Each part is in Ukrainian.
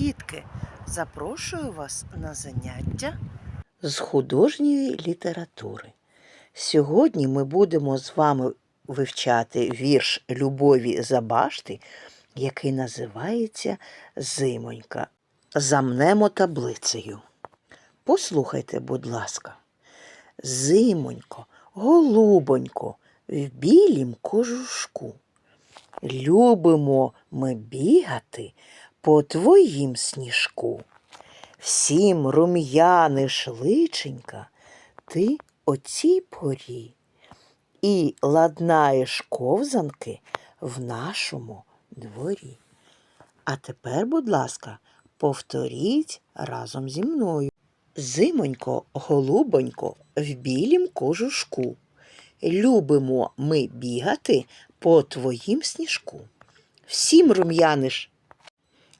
Дітки, запрошую вас на заняття з художньої літератури. Сьогодні ми будемо з вами вивчати вірш Любові Забашти, який називається Зимонька. Замнемо таблицею. Послухайте, будь ласка. Зимонько, голубонько, в білім кожушку. Любимо ми бігати по твоїм сніжку. Всім рум'яниш личенька, ти о цій порі. І ладнаєш ковзанки в нашому дворі. А тепер, будь ласка, повторіть разом зі мною. Зимонько, голубонько, в білім кожушку. Любимо ми бігати по твоїм сніжку. Всім рум'яниш.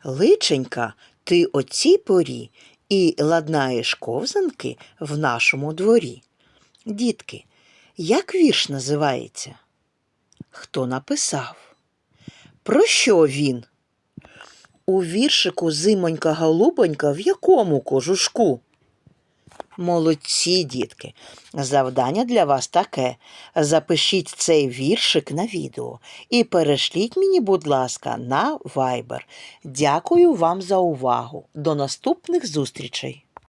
Личенька, ти о цій порі і ладнаєш ковзанки в нашому дворі. Дітки, як вірш називається? Хто написав? Про що він? У віршику Зимонька голубонька в якому кожушку? Молодці, дітки. Завдання для вас таке. Запишіть цей віршик на відео і перешліть мені, будь ласка, на Viber. Дякую вам за увагу. До наступних зустрічей!